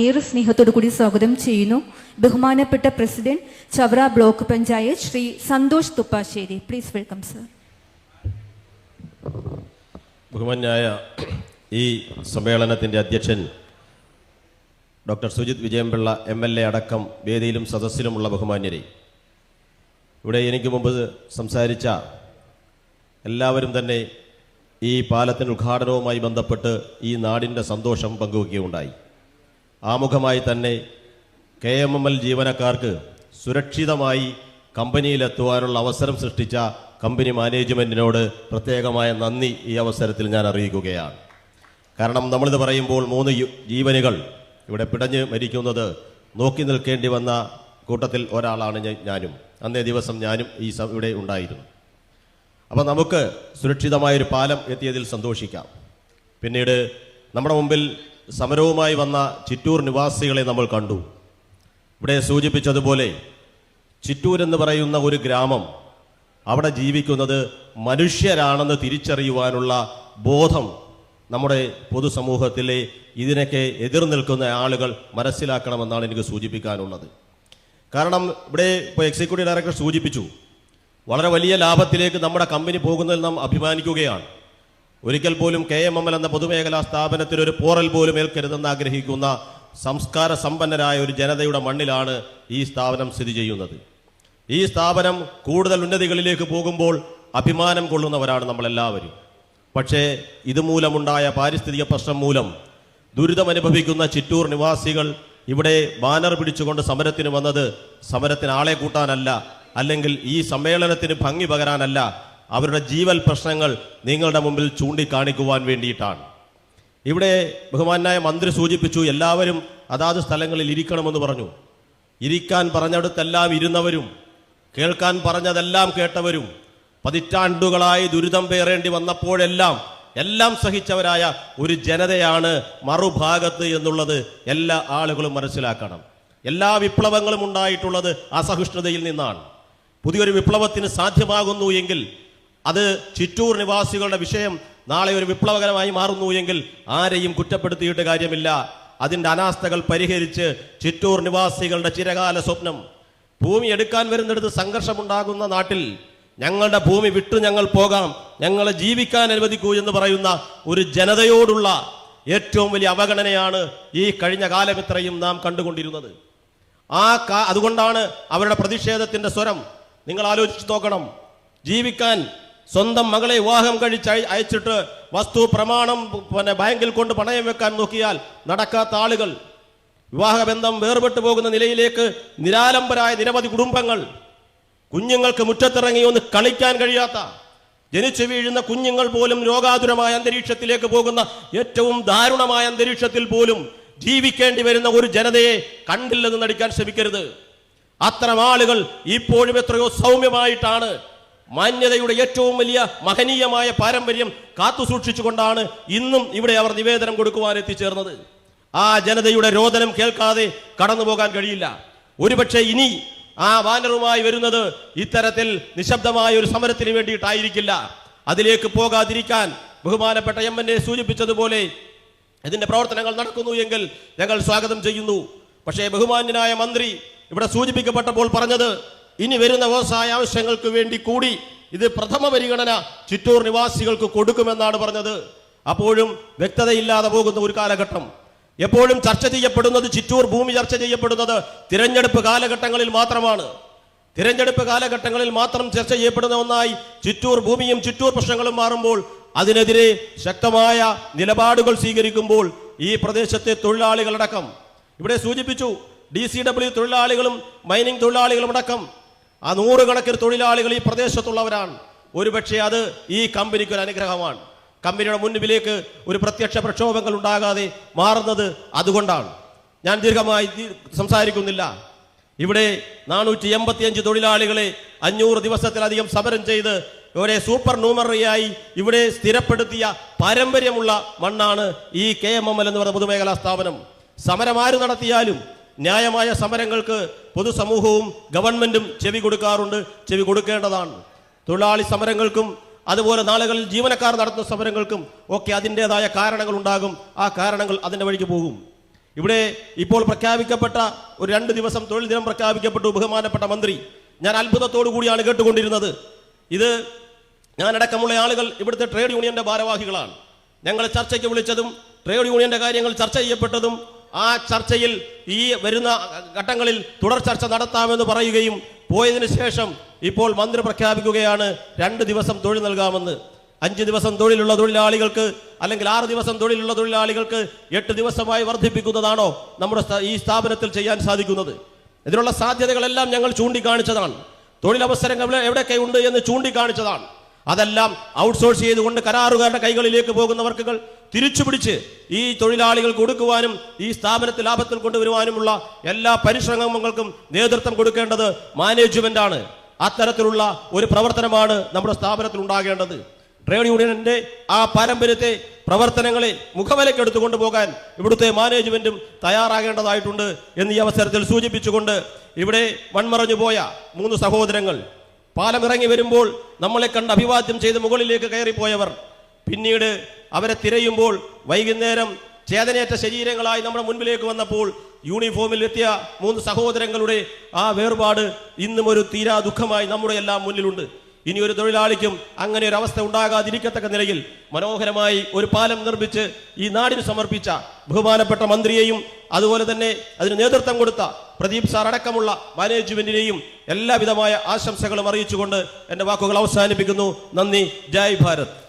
ഏറെ സ്നേഹത്തോടു കൂടി സ്വാഗതം ചെയ്യുന്നു. ബഹുമാനപ്പെട്ട president Chavara block panchayat Shri Santhosh Thuppassery. Please welcome sir ബഹുമാന്യായ ഈ സമ്മേളനത്തിന്റെ അധ്യക്ഷൻ doctor Sujith Vijayampillai M L A അടക്കം വേദിയിലും സദസ്സിലുമുള്ള ബഹുമാന്യരെ. ഇവിടെ എനിക്ക് മുമ്പ് സംസാരിച്ച എല്ലാവരും തന്നെ ഈ പാലത്തിന്റെ ഉദ്ഘാടനവുമായി ബന്ധപ്പെട്ട് ഈ നാടിന്റെ സന്തോഷം പങ്കുവയ്ക്കുകയുണ്ടായി ആമുഖമായി തന്നെ കെ എം എം എൽ ജീവനക്കാർക്ക് സുരക്ഷിതമായി കമ്പനിയിലെത്തുവാനുള്ള അവസരം സൃഷ്ടിച്ച കമ്പനി മാനേജ്മെന്റിനോട് പ്രത്യേകമായ നന്ദി ഈ അവസരത്തിൽ ഞാൻ അറിയിക്കുകയാണ്. കാരണം നമ്മളിത് പറയുമ്പോൾ മൂന്ന് ജീവനുകൾ ഇവിടെ പിടഞ്ഞ് മരിക്കുന്നത് നോക്കി നിൽക്കേണ്ടി വന്ന കൂട്ടത്തിൽ ഒരാളാണ് ഞാനും. അന്നേ ദിവസം ഞാനും ഈ ഇവിടെ ഉണ്ടായിരുന്നു. അപ്പോൾ നമുക്ക് സുരക്ഷിതമായൊരു പാലം എത്തിയതിൽ സന്തോഷിക്കാം. പിന്നീട് നമ്മുടെ മുമ്പിൽ സമരവുമായി വന്ന ചിറ്റൂർ നിവാസികളെ നമ്മൾ കണ്ടു. ഇവിടെ സൂചിപ്പിച്ചതുപോലെ ചിറ്റൂർ എന്ന് പറയുന്ന ഒരു ഗ്രാമം അവിടെ ജീവിക്കുന്നത് മനുഷ്യരാണെന്ന് തിരിച്ചറിയുവാനുള്ള ബോധം നമ്മുടെ പൊതുസമൂഹത്തിലെ ഇതിനൊക്കെ എതിർ നിൽക്കുന്ന ആളുകൾ മനസ്സിലാക്കണമെന്നാണ് എനിക്ക് സൂചിപ്പിക്കാനുള്ളത്. കാരണം ഇവിടെ ഇപ്പോൾ എക്സിക്യൂട്ടീവ് ഡയറക്ടർ സൂചിപ്പിച്ചു വളരെ വലിയ ലാഭത്തിലേക്ക് നമ്മുടെ കമ്പനി പോകുന്നതിൽ നാം അഭിമാനിക്കുകയാണ്. ഒരിക്കൽ പോലും കെ എം എം എൽ എന്ന പൊതുമേഖലാ സ്ഥാപനത്തിൽ ഒരു പോറൽ പോലും ഏൽക്കരുതെന്ന് ആഗ്രഹിക്കുന്ന സംസ്കാര സമ്പന്നരായ ഒരു ജനതയുടെ മണ്ണിലാണ് ഈ സ്ഥാപനം സ്ഥിതി ചെയ്യുന്നത്. ഈ സ്ഥാപനം കൂടുതൽ ഉന്നതികളിലേക്ക് പോകുമ്പോൾ അഭിമാനം കൊള്ളുന്നവരാണ് നമ്മളെല്ലാവരും. പക്ഷേ ഇതുമൂലമുണ്ടായ പാരിസ്ഥിതിക പ്രശ്നം മൂലം ദുരിതമനുഭവിക്കുന്ന ചിറ്റൂർ നിവാസികൾ ഇവിടെ ബാനർ പിടിച്ചുകൊണ്ട് സമരത്തിന് വന്നത് സമരത്തിന് ആളെ കൂട്ടാനല്ല അല്ലെങ്കിൽ ഈ സമ്മേളനത്തിന് ഭംഗി പകരാനല്ല അവരുടെ ജീവൽ പ്രശ്നങ്ങൾ നിങ്ങളുടെ മുമ്പിൽ ചൂണ്ടിക്കാണിക്കുവാൻ വേണ്ടിയിട്ടാണ്. ഇവിടെ ബഹുമാനായ മന്ത്രി സൂചിപ്പിച്ചു എല്ലാവരും അതാത് സ്ഥലങ്ങളിൽ ഇരിക്കണമെന്ന് പറഞ്ഞു. ഇരിക്കാൻ പറഞ്ഞിടത്തെല്ലാം ഇരുന്നവരും കേൾക്കാൻ പറഞ്ഞതെല്ലാം കേട്ടവരും പതിറ്റാണ്ടുകളായി ദുരിതം പേറേണ്ടി വന്നപ്പോഴെല്ലാം എല്ലാം സഹിച്ചവരായ ഒരു ജനതയാണ് മറുഭാഗത്ത് എന്നുള്ളത് എല്ലാ ആളുകളും മനസ്സിലാക്കണം. എല്ലാ വിപ്ലവങ്ങളും ഉണ്ടായിട്ടുള്ളത് അസഹിഷ്ണുതയിൽ നിന്നാണ്. പുതിയൊരു വിപ്ലവത്തിന് സാധ്യമാകുന്നു എങ്കിൽ അത് ചിറ്റൂർ നിവാസികളുടെ വിഷയം നാളെ ഒരു വിപ്ലവകരമായി മാറുന്നു എങ്കിൽ ആരെയും കുറ്റപ്പെടുത്തിയിട്ട് കാര്യമില്ല. അതിന്റെ അനാസ്ഥകൾ പരിഹരിച്ച് ചിറ്റൂർ നിവാസികളുടെ ചിരകാല സ്വപ്നം. ഭൂമി എടുക്കാൻ വരുന്നിടത്ത് സംഘർഷമുണ്ടാകുന്ന നാട്ടിൽ ഞങ്ങളുടെ ഭൂമി വിട്ടു ഞങ്ങൾ പോകാം. ഞങ്ങളെ ജീവിക്കാൻ അനുവദിക്കൂ എന്ന് പറയുന്ന ഒരു ജനതയോടുള്ള ഏറ്റവും വലിയ അവഗണനയാണ് ഈ കഴിഞ്ഞ കാലം ഇത്രയും നാം കണ്ടുകൊണ്ടിരുന്നത്. ആ അതുകൊണ്ടാണ് അവരുടെ പ്രതിഷേധത്തിന്റെ സ്വരം. നിങ്ങൾ ആലോചിച്ച് നോക്കണം. ജീവിക്കാൻ സ്വന്തം മകളെ വിവാഹം കഴിച്ച് അയച്ചിട്ട് വസ്തു പ്രമാണം പിന്നെ ബാങ്കിൽ കൊണ്ട് പണയം വെക്കാൻ നോക്കിയാൽ നടക്കാത്ത ആളുകൾ വിവാഹബന്ധം വേർപെട്ടു പോകുന്ന നിലയിലേക്ക് നിരാലംബരായ നിരവധി കുടുംബങ്ങൾ കുഞ്ഞുങ്ങൾക്ക് മുറ്റത്തിറങ്ങി ഒന്ന് കളിക്കാൻ കഴിയാത്ത ജനിച്ചു വീഴുന്ന കുഞ്ഞുങ്ങൾ പോലും രോഗാതുരമായ അന്തരീക്ഷത്തിലേക്ക് പോകുന്ന ഏറ്റവും ദാരുണമായ അന്തരീക്ഷത്തിൽ പോലും ജീവിക്കേണ്ടി വരുന്ന ഒരു ജനതയെ കണ്ടില്ലെന്ന് നടിക്കാൻ ശ്രമിക്കരുത്. അത്തരം ആളുകൾ ഇപ്പോഴും എത്രയോ സൗമ്യമായിട്ടാണ് മാന്യതയുടെ ഏറ്റവും വലിയ മഹനീയമായ പാരമ്പര്യം കാത്തു സൂക്ഷിച്ചുകൊണ്ടാണ് ഇന്നും ഇവിടെ അവർ നിവേദനം കൊടുക്കുവാൻ എത്തിച്ചേർന്നത് ആ ജനതയുടെ രോദനം കേൾക്കാതെ കടന്നു പോകാൻ കഴിയില്ല. ഒരുപക്ഷെ ഇനി ആ ബാനറുമായി വരുന്നത് ഇത്തരത്തിൽ നിശബ്ദമായ ഒരു സമരത്തിന് വേണ്ടിയിട്ടായിരിക്കില്ല. അതിലേക്ക് പോകാതിരിക്കാൻ ബഹുമാനപ്പെട്ട എം. എൻ. എ. സൂചിപ്പിച്ചതുപോലെ ഇതിന്റെ പ്രവർത്തനങ്ങൾ നടക്കുന്നു എങ്കിൽ ഞങ്ങൾ സ്വാഗതം ചെയ്യുന്നു. പക്ഷേ ബഹുമാന്യനായ മന്ത്രി ഇവിടെ സൂചിപ്പിക്കപ്പെട്ടപ്പോൾ പറഞ്ഞത് ഇനി വരുന്ന വ്യവസായ ആവശ്യങ്ങൾക്ക് വേണ്ടി കൂടി ഇത് പ്രഥമ പരിഗണന ചിറ്റൂർ നിവാസികൾക്ക് കൊടുക്കുമെന്നാണ് പറഞ്ഞത്. അപ്പോഴും വ്യക്തതയില്ലാതെ പോകുന്ന ഒരു കാലഘട്ടം. എപ്പോഴും ചർച്ച ചെയ്യപ്പെടുന്നത് ചിറ്റൂർ ഭൂമി ചർച്ച ചെയ്യപ്പെടുന്നത് തിരഞ്ഞെടുപ്പ് കാലഘട്ടങ്ങളിൽ മാത്രമാണ്. തിരഞ്ഞെടുപ്പ് കാലഘട്ടങ്ങളിൽ മാത്രം ചർച്ച ചെയ്യപ്പെടുന്ന ഒന്നായി ചിറ്റൂർ ഭൂമിയും ചിറ്റൂർ പ്രശ്നങ്ങളും മാറുമ്പോൾ അതിനെതിരെ ശക്തമായ നിലപാടുകൾ സ്വീകരിക്കുമ്പോൾ ഈ പ്രദേശത്തെ തൊഴിലാളികളടക്കം. ഇവിടെ സൂചിപ്പിച്ചു ഡി സി ഡബ്ല്യു തൊഴിലാളികളും മൈനിങ് തൊഴിലാളികളും അടക്കം ആ നൂറുകണക്കിന് തൊഴിലാളികൾ ഈ പ്രദേശത്തുള്ളവരാണ്. ഒരുപക്ഷെ അത് ഈ കമ്പനിക്ക് ഒരു അനുഗ്രഹമാണ്. കമ്പനിയുടെ മുൻപിലേക്ക് ഒരു പ്രത്യക്ഷ പ്രക്ഷോഭങ്ങൾ ഉണ്ടാകാതെ മാറുന്നത് അതുകൊണ്ടാണ്. ഞാൻ ദീർഘമായി സംസാരിക്കുന്നില്ല. ഇവിടെ നാനൂറ്റി എൺപത്തിയഞ്ച് തൊഴിലാളികളെ അഞ്ഞൂറ് ദിവസത്തിലധികം സമരം ചെയ്ത് ഇവരെ സൂപ്പർ ന്യൂമറിയായി ഇവിടെ സ്ഥിരപ്പെടുത്തിയ പാരമ്പര്യമുള്ള മണ്ണാണ് ഈ കെ എം എം എൽ എന്ന് പറയുന്ന പൊതുമേഖലാ സ്ഥാപനം. സമരം ആര് നടത്തിയാലും ന്യായമായ സമരങ്ങൾക്ക് പൊതുസമൂഹവും ഗവൺമെന്റും ചെവി കൊടുക്കാറുണ്ട് ചെവി കൊടുക്കേണ്ടതാണ്. തൊഴിലാളി സമരങ്ങൾക്കും അതുപോലെ നാളുകളിൽ ജീവനക്കാർ നടത്തുന്ന സമരങ്ങൾക്കും ഒക്കെ അതിന്റെതായ കാരണങ്ങൾ ഉണ്ടാകും. ആ കാരണങ്ങൾ അതിന്റെ വഴിക്ക് പോകും. ഇവിടെ ഇപ്പോൾ പ്രഖ്യാപിക്കപ്പെട്ട ഒരു രണ്ട് ദിവസം തൊഴിൽ ദിനം പ്രഖ്യാപിക്കപ്പെട്ടു ബഹുമാനപ്പെട്ട മന്ത്രി. ഞാൻ അത്ഭുതത്തോടു കൂടിയാണ് കേട്ടുകൊണ്ടിരുന്നത്. ഇത് ഞാനടക്കമുള്ള ആളുകൾ ഇവിടുത്തെ ട്രേഡ് യൂണിയന്റെ ഭാരവാഹികളാണ്. ഞങ്ങൾ ചർച്ചയ്ക്ക് വിളിച്ചതും ട്രേഡ് യൂണിയന്റെ കാര്യങ്ങൾ ചർച്ച ചെയ്യപ്പെട്ടതും ആ ചർച്ചയിൽ ഈ വരുന്ന ഘട്ടങ്ങളിൽ തുടർ ചർച്ച നടത്താമെന്ന് പറയുകയും പോയതിനു ശേഷം ഇപ്പോൾ മന്ത്രി പ്രഖ്യാപിക്കുകയാണ് രണ്ട് ദിവസം തൊഴിൽ നൽകാമെന്ന്. അഞ്ച് ദിവസം തൊഴിലുള്ള തൊഴിലാളികൾക്ക് അല്ലെങ്കിൽ ആറ് ദിവസം തൊഴിലുള്ള തൊഴിലാളികൾക്ക് എട്ട് ദിവസമായി വർദ്ധിപ്പിക്കുന്നതാണോ നമ്മുടെ ഈ സ്ഥാപനത്തിൽ ചെയ്യാൻ സാധിക്കുന്നത്. ഇതിനുള്ള സാധ്യതകളെല്ലാം ഞങ്ങൾ ചൂണ്ടിക്കാണിച്ചതാണ്. തൊഴിലവസരങ്ങൾ എവിടെ- എവിടെയൊക്കെ ഉണ്ട് എന്ന് ചൂണ്ടിക്കാണിച്ചതാണ്. അതെല്ലാം ഔട്ട്സോഴ്സ് ചെയ്തുകൊണ്ട് കരാറുകാരുടെ കൈകളിലേക്ക് പോകുന്ന വർക്കുകൾ തിരിച്ചു പിടിച്ച് ഈ തൊഴിലാളികൾ കൊടുക്കുവാനും ഈ സ്ഥാപനത്തിൽ ലാഭത്തിൽ കൊണ്ടുവരുവാനുമുള്ള എല്ലാ പരിശ്രമങ്ങൾക്കും നേതൃത്വം കൊടുക്കേണ്ടത് മാനേജ്മെന്റ് ആണ്. അത്തരത്തിലുള്ള ഒരു പ്രവർത്തനമാണ് നമ്മുടെ സ്ഥാപനത്തിൽ ഉണ്ടാകേണ്ടത്. ട്രേഡ് യൂണിയനിന്റെ ആ പാരമ്പര്യത്തെ പ്രവർത്തനങ്ങളെ മുഖവിലയ്ക്ക് എടുത്തുകൊണ്ട് പോകാൻ ഇവിടുത്തെ മാനേജ്മെന്റും തയ്യാറാകേണ്ടതായിട്ടുണ്ട് എന്ന് ഈ അവസരത്തിൽ സൂചിപ്പിച്ചുകൊണ്ട് ഇവിടെ മൺമറഞ്ഞു പോയ മൂന്ന് സഹോദരങ്ങൾ പാലം ഇറങ്ങി വരുമ്പോൾ നമ്മളെ കണ്ട് അഭിവാദ്യം ചെയ്ത് മുകളിലേക്ക് കയറിപ്പോയവർ. പിന്നീട് അവരെ തിരയുമ്പോൾ വൈകുന്നേരം ചേതനയേറ്റ ശരീരങ്ങളായി നമ്മുടെ മുൻപിലേക്ക് വന്നപ്പോൾ യൂണിഫോമിൽ എത്തിയ മൂന്ന് സഹോദരങ്ങളുടെ ആ വേർപാട് ഇന്നും ഒരു തീരാ ദുഃഖമായി നമ്മുടെ എല്ലാം മുന്നിലുണ്ട്. ഇനി ഒരു തൊഴിലാളിക്കും അങ്ങനെ ഒരു അവസ്ഥ ഉണ്ടാകാതിരിക്കത്തക്ക നിലയിൽ മനോഹരമായി ഒരു പാലം നിർമ്മിച്ച് ഈ നാടിന് സമർപ്പിച്ച ബഹുമാനപ്പെട്ട മന്ത്രിയെയും അതുപോലെ തന്നെ അതിന് നേതൃത്വം കൊടുത്ത പ്രദീപ് സാർ അടക്കമുള്ള മാനേജ്മെന്റിനെയും എല്ലാവിധമായ ആശംസകളും അറിയിച്ചുകൊണ്ട് എന്റെ വാക്കുകൾ അവസാനിപ്പിക്കുന്നു. നന്ദി. ജയ് ഭാരത്.